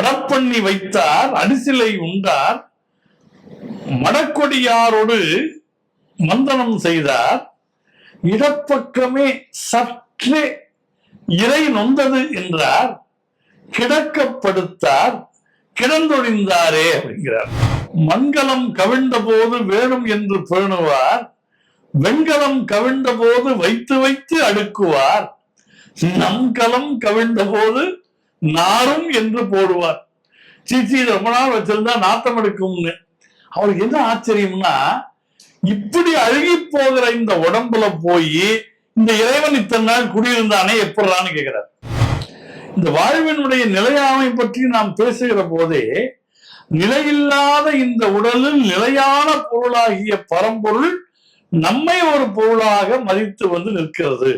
அடப்பண்ணி வைத்தார் அடிசிலை உண்டார் மடக்கொடியாரோடு மந்தனம் செய்தார். இடப்பக்கமே சற்றே இறை நொந்தது என்றார். கிடக்கப்படுத்தார் கிடந்தொழிந்தாரே அப்படிங்கிறார். மண்கலம் கவிழ்ந்த போது வேணும் என்று பேணுவார். வெண்கலம் கவிழ்ந்த போது வைத்து வைத்து அடுக்குவார். நம்கலம் கவிழ்ந்த போது நாரும் என்று போடுவார். சீச்சி ரொம்ப நாள் வச்சிருந்தா நாத்தம் எடுக்கும்னு. அவருக்கு என்ன ஆச்சரியம்னா இப்படி அழுகி போகிற இந்த உடம்புல போய் இந்த இறைவன் இத்தனை நாள் குடியிருந்தானே எப்படிறான்னு கேட்கிறார். இந்த வாழ்வினுடைய நிலையாமை பற்றி நாம் பேசுகிற போதே நிலையில்லாத இந்த உடலில் நிலையான பொருளாகிய பரம்பொருள் நம்மை ஒரு பொருளாக மதித்து வந்து நிற்கிறது.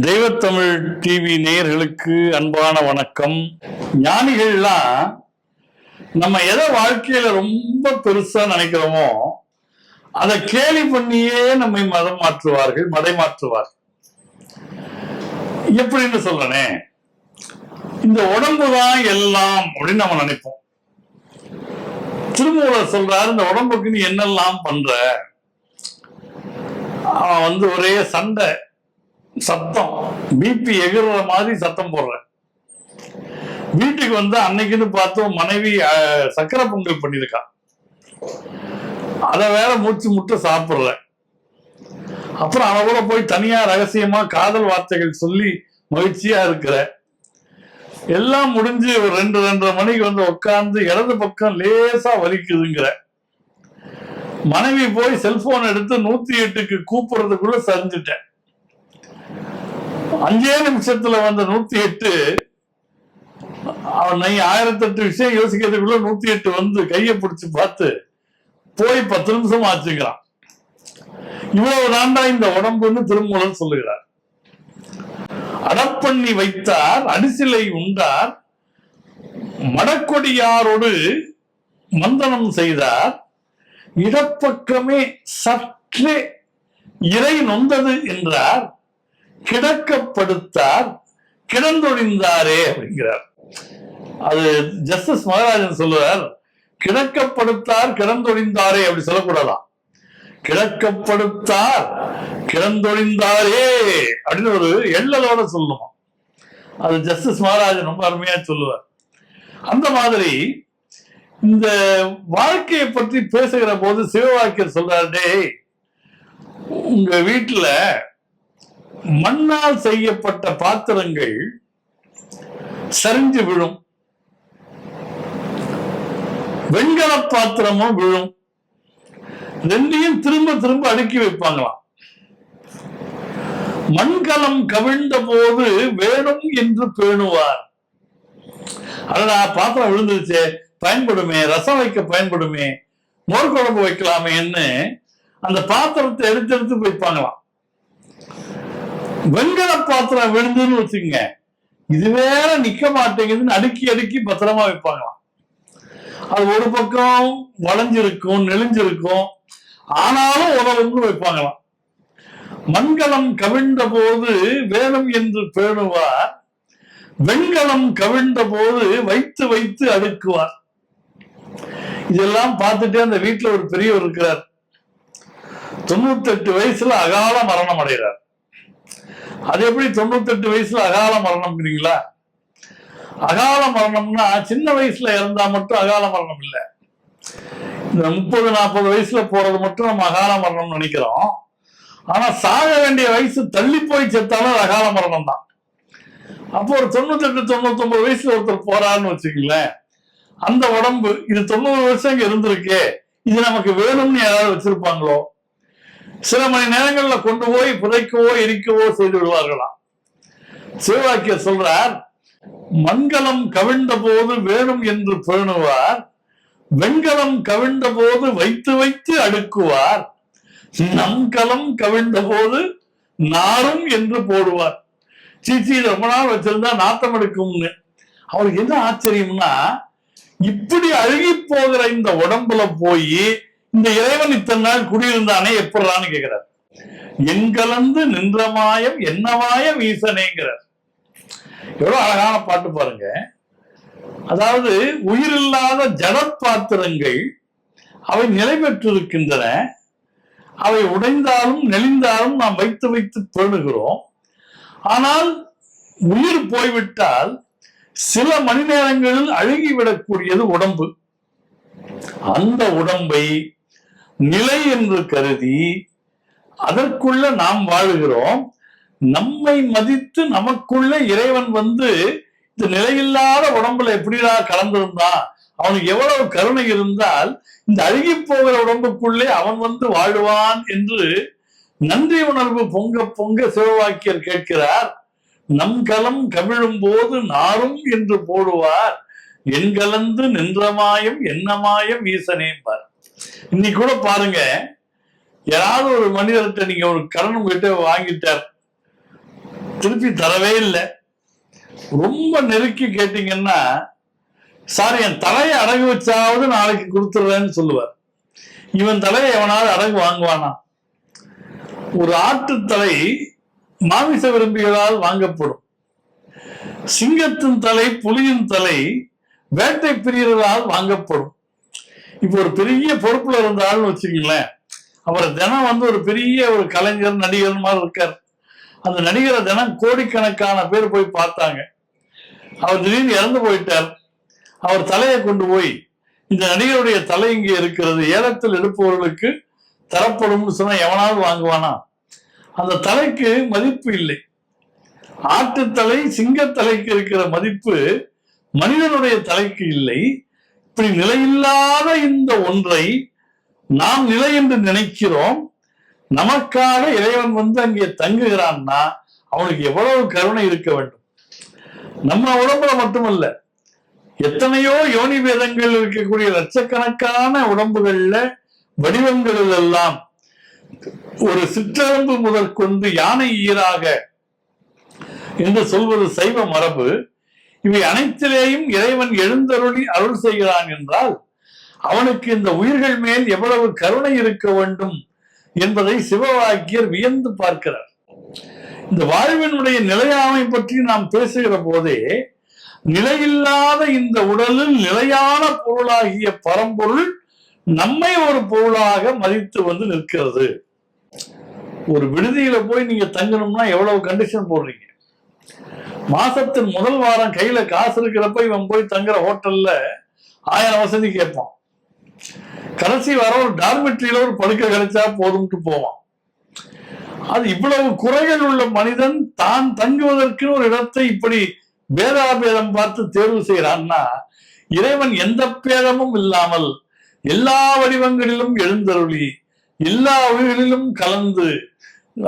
தெய்வத்தமிழ் டிவி நேயர்களுக்கு அன்பான வணக்கம். ஞானிகள்லாம் நம்ம எதை வாழ்க்கையில ரொம்ப பெருசா நினைக்கிறோமோ அதை கேலி பண்ணியே நம்மை மதம் மாற்றுவார்கள் மதை மாற்றுவார்கள். எப்படின்னு சொல்றனே இந்த உடம்பு தான் எல்லாம் அப்படின்னு நம்ம நினைப்போம். திருமூலர் சொல்றாரு இந்த உடம்புக்கு நீ என்னெல்லாம் பண்ற? அவன் வந்து ஒரே சண்டை. சத்தம். பிபி எகிற மாதிரி சத்தம் போடுற வீட்டுக்கு வந்து அன்னைக்குன்னு பார்த்தோம் மனைவி சக்கரை பொங்கல் பண்ணியிருக்கான் அதை வேற மூச்சு முட்டை சாப்பிடல. அப்புறம் அவள போய் தனியா ரகசியமா காதல் வார்த்தைகள் சொல்லி மகிழ்ச்சியா இருக்கிற. எல்லாம் முடிஞ்சு ஒரு ரெண்டு ரெண்டரை மணிக்கு வந்து உட்கார்ந்து இடது பக்கம் லேசா வலிக்குதுங்கிற. மனைவி போய் செல்போன் எடுத்து நூத்தி எட்டுக்கு கூப்பிடுறதுக்குள்ள சரிஞ்சிட்டேன். அஞ்சே நிமிஷத்துல வந்த நூத்தி எட்டு அவன் ஆயிரத்தி ஆயிரத்தெட்டு விஷயம் யோசிக்கிறதுக்குள்ள நூத்தி எட்டு வந்து கையை பிடிச்சு பார்த்து போய் பத்து நிமிஷம் ஆச்சுக்கிறான் இவ்வளவு தாண்டா இந்த உடம்புன்னு திருமூலன் சொல்லுகிறார். அடப்பண்ணி வைத்தார் அடிசிலை உண்டார் மடக்கொடியாரோடு மந்தனம் செய்தார் இடப்பக்கமே சற்றே இறை நொந்தது என்றார். கிடக்கப்படுத்தார் கிடந்தொழிந்தாரே அப்படிங்கிறார். அது ஜஸ்டிஸ் மகராஜன் சொல்லுவார் கிடக்கப்படுத்தார் கிடந்தொழிந்தாரே அப்படி சொல்லக்கூடாதான். கிடக்கப்படுத்தார் கிடந்தொழிந்தாரே அப்படின்னு ஒரு எள்ளலோட சொல்லணுமா? அது ஜஸ்டிஸ் மகாராஜன் ரொம்ப அருமையா சொல்லுவார். அந்த மாதிரி இந்த வாழ்க்கையை பற்றி பேசுகிற போது சிவவாக்கியர் சொல்றாரு டேய் உங்க வீட்டுல மண்ணால் செய்யப்பட்ட பாத்திரங்கள் சரிஞ்சு விழும். வெண்கல பாத்திரமும் விழும். ரெண்டையும் திரும்ப திரும்ப அடுக்கி வைப்பாங்களாம். மண்கலம் கவிழ்ந்த போது வேணும் என்று பேணுவார். அடடா பாத்திரம் விழுந்துருச்சே பயன்படுமே ரசம் வைக்க பயன்படுமே மோர் குழம்பு வைக்கலாமேன்னு அந்த பாத்திரத்தை எடுத்து எடுத்து வைப்பாங்களாம். வெண்கல பாத்திரம் விழுந்துன்னு வச்சுங்க இது வேற நிக்க மாட்டேங்குதுன்னு அடுக்கி அடுக்கி பத்திரமா வைப்பாங்களாம். அது ஒரு பக்கம் வளைஞ்சிருக்கும் நெளிஞ்சிருக்கும். ஆனாலும் உதவுன்னு வைப்பாங்களாம். மண்கலம் கவிழ்ந்த போது வேணும் என்று பேணுவார். வெண்கலம் கவிழ்ந்த போது வைத்து வைத்து அடுக்குவார். இதெல்லாம் பார்த்துட்டே அந்த வீட்டுல ஒரு பெரியவர் இருக்கிறார். தொண்ணூத்தெட்டு வயசுல அகால மரணம் அடைகிறார். அது எப்படி தொண்ணூத்தெட்டு வயசுல அகால மரணம்ங்கிறீங்களா அகால மரணம்னா சின்ன வயசுல இறந்தா மட்டும் அகால மரணம் இல்லை. இந்த முப்பது நாற்பது வயசுல போறது மட்டும் நம்ம அகால மரணம் நினைக்கிறோம். ஆனா சாக வேண்டிய வயசு தள்ளி போய் செத்தாலும் அகால மரணம் தான். அப்போ ஒரு தொண்ணூத்தெட்டு தொண்ணூத்தொன்பது வயசுல ஒருத்தர் போறாருன்னு வச்சுக்கங்களேன். அந்த உடம்பு இது தொண்ணூறு வருஷம் இங்க இருந்திருக்கே. இது நமக்கு வேணும்னு யாராவது வச்சிருப்பாங்களோ? சில மணி நேரங்கள்ல கொண்டு போய் புதைக்கவோ எரிக்கவோ செய்து விடுவார்களாம். சிவவாக்கிய சொல்றார் மண்கலம் கவிழ்ந்த போது வேணும் என்று பேணுவார் வெண்கலம் கவிழ்ந்த போது வைத்து வைத்து அடுக்குவார் நம்கலம் கவிழ்ந்த போது நாரும் என்று போடுவார். சீச்சி ரொம்ப நாள் வச்சிருந்தா நாத்தம் எடுக்கும்னு. அவருக்கு என்ன ஆச்சரியம்னா இப்படி அழுகி போகிற இந்த உடம்புல போய் இந்த இறைவன் இத்தனை நாள் குடியிருந்தானே எப்படிறான்னு கேட்கிறார் என் கலந்து நின்ற மாயம் என்ன மாயம் ஈசனேங்கிறார். எவ்வளவு அழகான பாட்டு பாருங்க. அதாவது உயிரில்லாத ஜட பாத்திரங்கள் அவை நிலை பெற்றிருக்கின்றன. அவை உடைந்தாலும் நெளிந்தாலும் நாம் வைத்து வைத்து பேணுகிறோம் ஆனால் உயிர் போய்விட்டால் சில மணி நேரங்களில் அழுகிவிடக்கூடியது உடம்பு. அந்த உடம்பை நிலை என்று கருதி அதற்குள்ள நாம் வாழுகிறோம். நம்மை மதித்து நமக்குள்ள இறைவன் வந்து இந்த நிலையில்லாத உடம்புல எப்படிடா கலந்திருந்தான்? அவனுக்கு எவ்வளவு கருணை இருந்தால் இந்த அழுகி போகிற உடம்புக்குள்ளே அவன் வந்து வாழ்வான் என்று நன்றி உணர்வு பொங்க பொங்க சிவவாக்கியர் கேட்கிறார். நம் கலம் கவிழும் போது நாரும் என்று போடுவார். என் கலந்து நின்றமாயம் என்னமாயம் ஈசனேம்பார் இன்னைக்கு கூட பாருங்க யாராவது ஒரு மனிதர்கிட்ட நீங்க ஒரு கடன் உங்ககிட்ட வாங்கிட்டார் திருப்பி தரவே இல்லை. ரொம்ப நெருக்கி கேட்டீங்கன்னா சார் என் தலையை அடகு வச்சாவது நாளைக்கு கொடுத்துடுறேன்னு சொல்லுவார். இவன் தலையை எவனாவது அடகு வாங்குவானா? ஒரு ஆட்டு தலை மாமிச விரும்பிகளால் வாங்கப்படும். சிங்கத்தின் தலை புலியின் தலை வேட்டை பிரியர்களால் வாங்கப்படும். இப்போ ஒரு பெரிய பொறுப்புல ஆள்னு வச்சுக்கீங்களேன். அவரை தினம் வந்து ஒரு பெரிய ஒரு கலைஞர் நடிகர் மாதிரி இருக்கார். அந்த நடிகரை தினம் கோடிக்கணக்கான பேர் போய் பார்த்தாங்க. அவர் திடீர்னு இறந்து போயிட்டார். அவர் தலையை கொண்டு போய் இந்த நடிகருடைய தலை இங்கே இருக்கிறது ஏலத்தில் எடுப்பவர்களுக்கு தரப்படும்னு சொன்னா எவனாவது வாங்குவானா? அந்த தலைக்கு மதிப்பு இல்லை. ஆட்டுத்தலை சிங்கத்தலைக்கு இருக்கிற மதிப்பு மனிதனுடைய தலைக்கு இல்லை. இப்படி நிலையில்லாத இந்த ஒன்றை நாம் நிலை என்று நினைக்கிறோம். நமக்காக இறைவன் வந்து அங்கே தங்குகிறான்னா அவனுக்கு எவ்வளவு கருணை இருக்க வேண்டும். நம்ம உடம்புல மட்டுமல்ல எத்தனையோ யோனி வேதங்கள் இருக்கக்கூடிய லட்சக்கணக்கான உடம்புகள்ல வடிவங்களில் எல்லாம் ஒரு சிற்றெலும்பு முதற்கொண்டு யானை ஈராக என்று சொல்வது சைவ மரபு. இவை அனைத்திலேயும் இறைவன் எழுந்தருளி அருள் செய்கிறான் என்றால் அவனுக்கு இந்த உயிர்கள் மேல் எவ்வளவு கருணை இருக்க வேண்டும் என்பதை சிவவாக்கியர் வியந்து பார்க்கிறார். இந்த வாழ்வினுடைய நிலையாமை பற்றி நாம் பேசுகிற போதே நிலையில்லாத இந்த உடலில் நிலையான பொருளாகிய பரம்பொருள் நம்மை ஒரு பொருளாக மதித்து வந்து நிற்கிறது. ஒரு விடுதியில போய் நீங்க தங்கணும்னா எவ்வளவு கண்டிஷன் போடுறீங்க? மாசத்தின் முதல் வாரம் கையில காசு இருக்கிறப்ப இவன் போய் தங்குற ஹோட்டல்ல ஆயிரம் வசதி கேட்பான். கடைசி வாரம் ஒரு டார்மெட்ரியில ஒரு படுக்கை கிடைச்சா போதும்ட்டு போவான். அது இவ்வளவு குறைகள் உள்ள மனிதன் தான் தங்குவதற்கு ஒரு இடத்தை இப்படி பேதாபேதம் பார்த்து தேர்வு செய்கிறான்னா இறைவன் எந்த பேதமும் இல்லாமல் எல்லா வடிவங்களிலும் எழுந்தருளி எல்லா உயிர்களிலும் கலந்து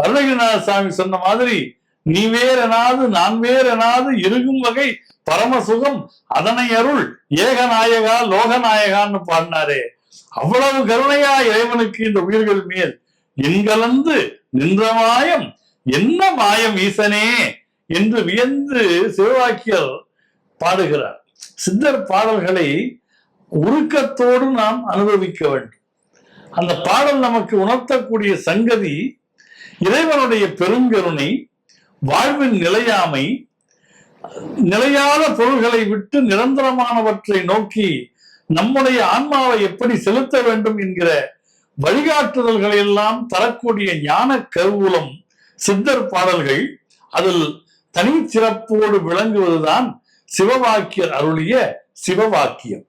அருணகிரிநாத சாமி சொன்ன மாதிரி நீ வேறெனாது நான் வேறனாது இருக்கும் வகை பரமசுகம் அதனை அருள் ஏகநாயகா லோகநாயகான்னு பாடினாரே. அவ்வளவு கருணையா இறைவனுக்கு இந்த உயிர்கள் மேல் எண்கலந்து நின்ற மாயம் என்ன மாயம் ஈசனே என்று வியந்து சிவவாக்கியர் பாடுகிறார். சித்தர் பாடல்களை உருக்கத்தோடு நாம் அனுபவிக்க வேண்டும். அந்த பாடல் நமக்கு உணர்த்தக்கூடிய சங்கதி இறைவனுடைய பெருங்கருணை வாழ்வின் நிலையாமை நிலையாத பொருள்களை விட்டு நிரந்தரமானவற்றை நோக்கி நம்முடைய ஆன்மாவை எப்படி செலுத்த வேண்டும் என்கிற வழிகாட்டுதல்களை எல்லாம் தரக்கூடிய ஞான கருவூலம் சித்தர் பாடல்கள் அதில் தனிச்சிறப்போடு விளங்குவதுதான் சிவவாக்கியர் அருளிய சிவவாக்கியம்.